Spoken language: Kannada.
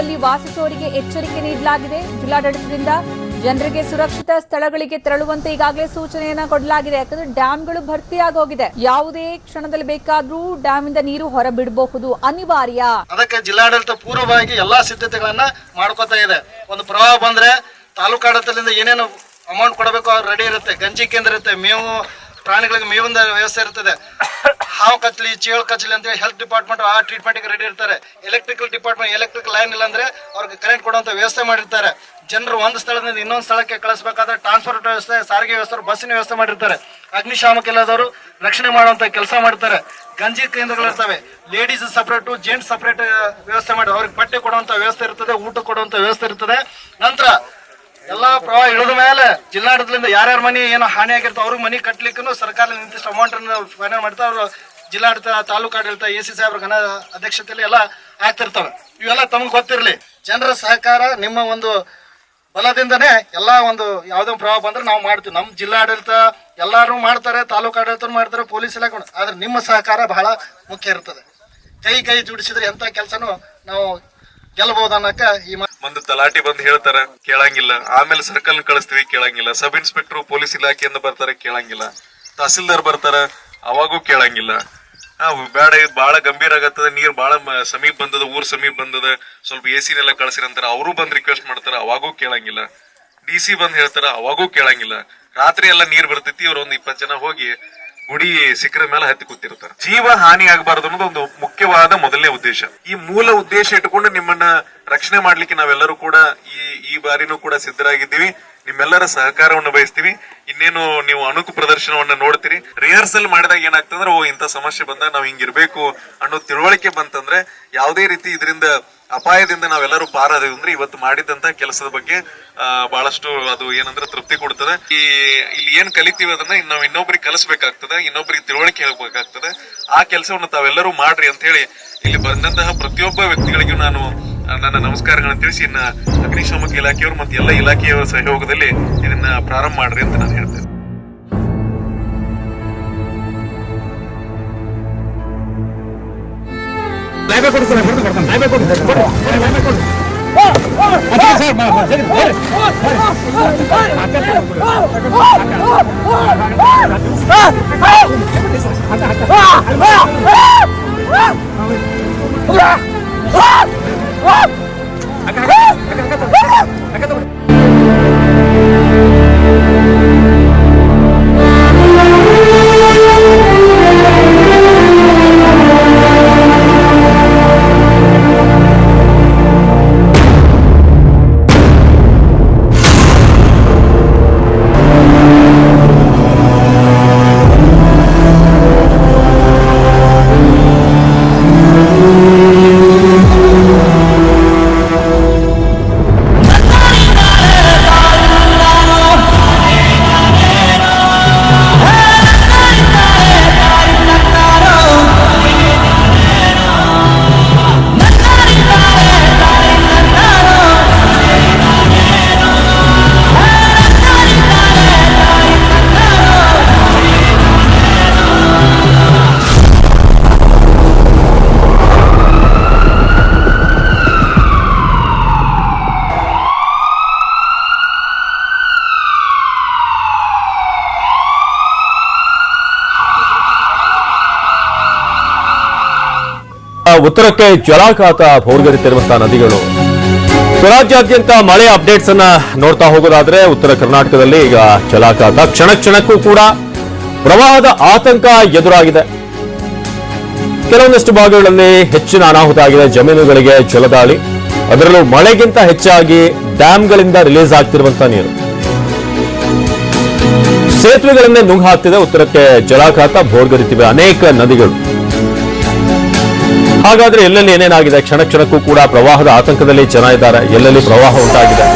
ಪ್ರದೇಶಗಳಲ್ಲಿ ವಾಸಿಸುವವರಿಗೆ ಎಚ್ಚರಿಕೆ ನೀಡಲಾಗಿದೆ. ಜಿಲ್ಲಾಡಳಿತದಿಂದ ಜನರಿಗೆ ಸುರಕ್ಷಿತ ಸ್ಥಳಗಳಿಗೆ ತೆರಳುವಂತೆ ಈಗಾಗಲೇ ಸೂಚನೆಯನ್ನ ಕೊಡಲಾಗಿದೆ. ಯಾಕಂದ್ರೆ ಡ್ಯಾಂಗಳು ಭರ್ತಿಯಾಗೋಗಿದೆ. ಯಾವುದೇ ಕ್ಷಣದಲ್ಲಿ ಬೇಕಾದ್ರೂ ಡ್ಯಾಮ್ ಇಂದ ನೀರು ಹೊರಬಿಡಬಹುದು. ಅನಿವಾರ್ಯ. ಅದಕ್ಕೆ ಜಿಲ್ಲಾಡಳಿತ ಪೂರ್ವವಾಗಿ ಎಲ್ಲಾ ಸಿದ್ಧತೆಗಳನ್ನ ಮಾಡ್ಕೋತಾ ಇದೆ. ಒಂದು ಪ್ರವಾಹ ಬಂದ್ರೆ ತಾಲೂಕಾಡಳಿತದಿಂದ ಏನೇನು ಅಮೌಂಟ್ ಕೊಡಬೇಕು ರೆಡಿ ಇರುತ್ತೆ. ಗಂಜಿ ಕೇಂದ್ರ ಇರುತ್ತೆ. ಮೇವು ಪ್ರಾಣಿಗಳಿಗೆ ಮೇವಿಂದ ವ್ಯವಸ್ಥೆ ಇರ್ತದೆ ಹಾವು ಕಚ್ಲಿ ಚೇಳು ಕಚ್ಲಿ ಅಂತ ಹೆಲ್ತ್ ಡಿಪಾರ್ಟ್ಮೆಂಟ್ ಆ ಟ್ರೀಟ್ಮೆಂಟ್ಗೆ ರೆಡಿ ಇರ್ತಾರೆ. ಎಲೆಕ್ಟ್ರಿಕಲ್ ಡಿಪಾರ್ಟ್ಮೆಂಟ್ ಎಲೆಕ್ಟ್ರಿಕ್ ಲೈನ್ ಇಲ್ಲ ಅಂದ್ರೆ ಅವ್ರಿಗೆ ಕರೆಂಟ್ ಕೊಡುವಂತ ವ್ಯವಸ್ಥೆ ಮಾಡಿರ್ತಾರೆ. ಜನರು ಒಂದು ಸ್ಥಳದಿಂದ ಇನ್ನೊಂದು ಸ್ಥಳಕ್ಕೆ ಕಳಿಸಬೇಕಾದ್ರೆ ಟ್ರಾನ್ಸ್ಪೋರ್ಟ್ ವ್ಯವಸ್ಥೆ, ಸಾರಿಗೆ ವ್ಯವಸ್ಥೆ, ಬಸ್ಸಿನ ವ್ಯವಸ್ಥೆ ಮಾಡಿರ್ತಾರೆ. ಅಗ್ನಿಶಾಮಕ ಇಲ್ಲದವರು ರಕ್ಷಣೆ ಮಾಡುವಂತ ಕೆಲಸ ಮಾಡ್ತಾರೆ. ಗಂಜಿ ಕೇಂದ್ರಗಳಿರ್ತವೆ. ಲೇಡೀಸ್ ಸಪ್ರೇಟು ಜೆಂಟ್ಸ್ ಸಪ್ರೇಟ್ ವ್ಯವಸ್ಥೆ ಮಾಡಿ ಅವ್ರಿಗೆ ಬಟ್ಟೆ ಕೊಡುವಂತ ವ್ಯವಸ್ಥೆ ಇರ್ತದೆ, ಊಟ ಕೊಡುವಂತ ವ್ಯವಸ್ಥೆ ಇರ್ತದೆ. ನಂತರ ಎಲ್ಲಾ ಪ್ರವಾಹ ಇಳಿದ ಮೇಲೆ ಜಿಲ್ಲಾಡಳಿತದಿಂದ ಯಾರ್ಯಾರ ಮನೆ ಏನೋ ಹಾನಿ ಆಗಿರ್ತಾವ ಅವ್ರಿಗೆ ಮನೆ ಕಟ್ಲಿಕ್ಕೂ ಸರ್ಕಾರ ನಿರ್ದಿಷ್ಟ ಅಮೌಂಟ್ ಫೈನಲ್ ಮಾಡ್ತಾ ಅವರು ಜಿಲ್ಲಾಡಳಿತ, ತಾಲೂಕು ಆಡಳಿತ, ಎ ಸಿ ಸಾಹೇಬ್ರ ಘನ ಅಧ್ಯಕ್ಷತೆಯಲ್ಲಿ ಎಲ್ಲ ಆಗ್ತಿರ್ತವೆ ಇವೆಲ್ಲ ತಮಗೆ ಗೊತ್ತಿರಲಿ. ಜನರ ಸಹಕಾರ ನಿಮ್ಮ ಒಂದು ಬಲದಿಂದನೇ ಎಲ್ಲ ಒಂದು ಯಾವುದೋ ಪ್ರಭಾವ ಬಂದ್ರೆ ನಾವು ಮಾಡ್ತೀವಿ. ನಮ್ಮ ಜಿಲ್ಲಾಡಳಿತ ಎಲ್ಲರೂ ಮಾಡ್ತಾರೆ, ತಾಲೂಕು ಆಡಳಿತ ಮಾಡ್ತಾರೆ, ಪೊಲೀಸ್ ಇಲಾಖೆ ಆದ್ರೆ ನಿಮ್ಮ ಸಹಕಾರ ಬಹಳ ಮುಖ್ಯ ಇರ್ತದೆ. ಕೈ ಕೈ ಜೋಡಿಸಿದ್ರೆ ಎಂತ ಕೆಲಸನೂ ನಾವು ಗೆಲ್ಲಬಹುದು ಅನ್ನಕ ಈ ಒಂದು ತಲಾಟಿ ಬಂದು ಹೇಳ್ತಾರ, ಕೇಳಂಗಿಲ್ಲ. ಆಮೇಲೆ ಸರ್ಕಲ್ ಕಳಿಸ್ತೀವಿ, ಕೇಳಂಗಿಲ್ಲ. ಸಬ್ ಇನ್ಸ್ಪೆಕ್ಟರ್ ಪೊಲೀಸ್ ಇಲಾಖೆಯಿಂದ ಬರ್ತಾರೆ, ಕೇಳಂಗಿಲ್ಲ. ತಹಸೀಲ್ದಾರ್ ಬರ್ತಾರ, ಅವಾಗೂ ಕೇಳಂಗಿಲ್ಲ. ಹಾ, ಬೇಡ, ಇದು ಬಹಳ ಗಂಭೀರ ಆಗತ್ತದ, ನೀರ್ ಬಹಳ ಸಮೀಪ ಬಂದದ, ಊರ್ ಸಮೀಪ ಬಂದದ, ಸ್ವಲ್ಪ ಎ ಸಿನೆಲ್ಲ ಕಳ್ಸಿರಂತಾರ, ಅವರು ಬಂದ್ ರಿಕ್ವೆಸ್ಟ್ ಮಾಡ್ತಾರ, ಅವಾಗೂ ಕೇಳಂಗಿಲ್ಲ. ಡಿ ಸಿ ಬಂದ್ ಹೇಳ್ತಾರ, ಅವಾಗೂ ಕೇಳಂಗಿಲ್ಲ. ರಾತ್ರಿ ಎಲ್ಲ ನೀರ್ ಬರ್ತೈತಿ ಇವ್ರ ಒಂದ್ ಇಪ್ಪತ್ ಜನ ಹೋಗಿ ಗುಡಿ ಸಿಕ್ಕರ ಮೇಲೆ ಹತ್ತಿ ಕೂತಿರ್ತಾರೆ ಜೀವ ಹಾನಿ ಆಗಬಾರದು ಅನ್ನೋದು ಒಂದು ಮುಖ್ಯವಾದ ಮೊದಲನೇ ಉದ್ದೇಶ. ಈ ಮೂಲ ಉದ್ದೇಶ ಇಟ್ಟುಕೊಂಡು ನಿಮ್ಮನ್ನ ರಕ್ಷಣೆ ಮಾಡ್ಲಿಕ್ಕೆ ನಾವೆಲ್ಲರೂ ಕೂಡ ಈ ಈ ಬಾರಿನೂ ಕೂಡ ಸಿದ್ಧರಾಗಿದ್ದೀವಿ. ನಿಮ್ಮೆಲ್ಲರ ಸಹಕಾರವನ್ನು ಬಯಸ್ತೀವಿ. ಇನ್ನೇನು ನೀವು ಅಣುಕು ಪ್ರದರ್ಶನವನ್ನ ನೋಡ್ತೀರಿ. ರಿಹರ್ಸಲ್ ಮಾಡಿದಾಗ ಏನಾಗ್ತಂದ್ರೆ ಓ, ಇಂಥ ಸಮಸ್ಯೆ ಬಂದಾಗ ನಾವು ಹಿಂಗಿರ್ಬೇಕು ಅನ್ನೋ ತಿಳುವಳಿಕೆ ಬಂತಂದ್ರೆ, ಯಾವುದೇ ರೀತಿ ಇದರಿಂದ ಅಪಾಯದಿಂದ ನಾವೆಲ್ಲರೂ ಪಾರಾದೇವು. ಅಂದ್ರೆ ಇವತ್ತು ಮಾಡಿದಂತ ಕೆಲಸದ ಬಗ್ಗೆ ಬಹಳಷ್ಟು ಅದು ಏನಂದ್ರೆ ತೃಪ್ತಿ ಕೊಡ್ತದೆ. ಈ, ಇಲ್ಲಿ ಏನ್ ಕಲಿತೀವಿ ಅದನ್ನ ನಾವು ಇನ್ನೊಬ್ರಿಗೆ ಕಲಿಸ್ಬೇಕಾಗ್ತದೆ, ಇನ್ನೊಬ್ರಿಗೆ ತಿಳುವಳಿಕೆ ಹೇಳ್ಬೇಕಾಗ್ತದೆ. ಆ ಕೆಲಸವನ್ನು ತಾವೆಲ್ಲರೂ ಮಾಡ್ರಿ ಅಂತ ಹೇಳಿ ಇಲ್ಲಿ ಬಂದಂತಹ ಪ್ರತಿಯೊಬ್ಬ ವ್ಯಕ್ತಿಗಳಿಗೂ ನಾನು ನನ್ನ ನಮಸ್ಕಾರಗಳನ್ನು ತಿಳಿಸಿ ಇನ್ನ ಅಗ್ನಿಶಾಮಕ ಇಲಾಖೆಯವರು ಮತ್ತೆ ಎಲ್ಲ ಇಲಾಖೆಯವರ ಸಹಯೋಗದಲ್ಲಿ ಇದನ್ನ ಪ್ರಾರಂಭ ಮಾಡ್ರಿ ಅಂತ ನಾನು ಹೇಳ್ತೇನೆ ಉತ್ತರಕ್ಕೆ ಜಲಾಘಾತ ಭೋರ್ಗರಿತಿರುವಂತಹ ನದಿಗಳು. ರಾಜ್ಯಾದ್ಯಂತ ಮಳೆ ಅಪ್ಡೇಟ್ಸ್ ಅನ್ನ ನೋಡ್ತಾ ಹೋಗೋದಾದ್ರೆ ಉತ್ತರ ಕರ್ನಾಟಕದಲ್ಲಿ ಈಗ ಜಲಾಘಾತ ಕ್ಷಣ ಕ್ಷಣಕ್ಕೂ ಕೂಡ ಪ್ರವಾಹದ ಆತಂಕ ಎದುರಾಗಿದೆ. ಕೆಲವೊಂದಷ್ಟು ಭಾಗಗಳಲ್ಲಿ ಹೆಚ್ಚಿನ ಅನಾಹುತ ಆಗಿದೆ. ಜಮೀನುಗಳಿಗೆ ಜಲದಾಳಿ. ಅದರಲ್ಲೂ ಮಳೆಗಿಂತ ಹೆಚ್ಚಾಗಿ ಡ್ಯಾಂಗಳಿಂದ ರಿಲೀಸ್ ಆಗ್ತಿರುವಂತಹ ನೀರು. ಸೇತುವೆಗಳನ್ನೇ ನುಂಗ್ ಹಾಕ್ತಿದೆ. ಉತ್ತರಕ್ಕೆ ಜಲಾಘಾತ, ಭೋರ್ಗರಿತಿವೆ ಅನೇಕ ನದಿಗಳು. ಹಾಗಾದ್ರೆ ಎಲ್ಲೆಲ್ಲಿ ಏನೇನಾಗಿದೆ? ಕ್ಷಣ ಕ್ಷಣಕ್ಕೂ ಕೂಡ ಪ್ರವಾಹದ ಆತಂಕದಲ್ಲಿ ಜನ ಇದ್ದಾರೆ. ಎಲ್ಲೆಲ್ಲಿ ಪ್ರವಾಹ ಉಂಟಾಗಿದೆ?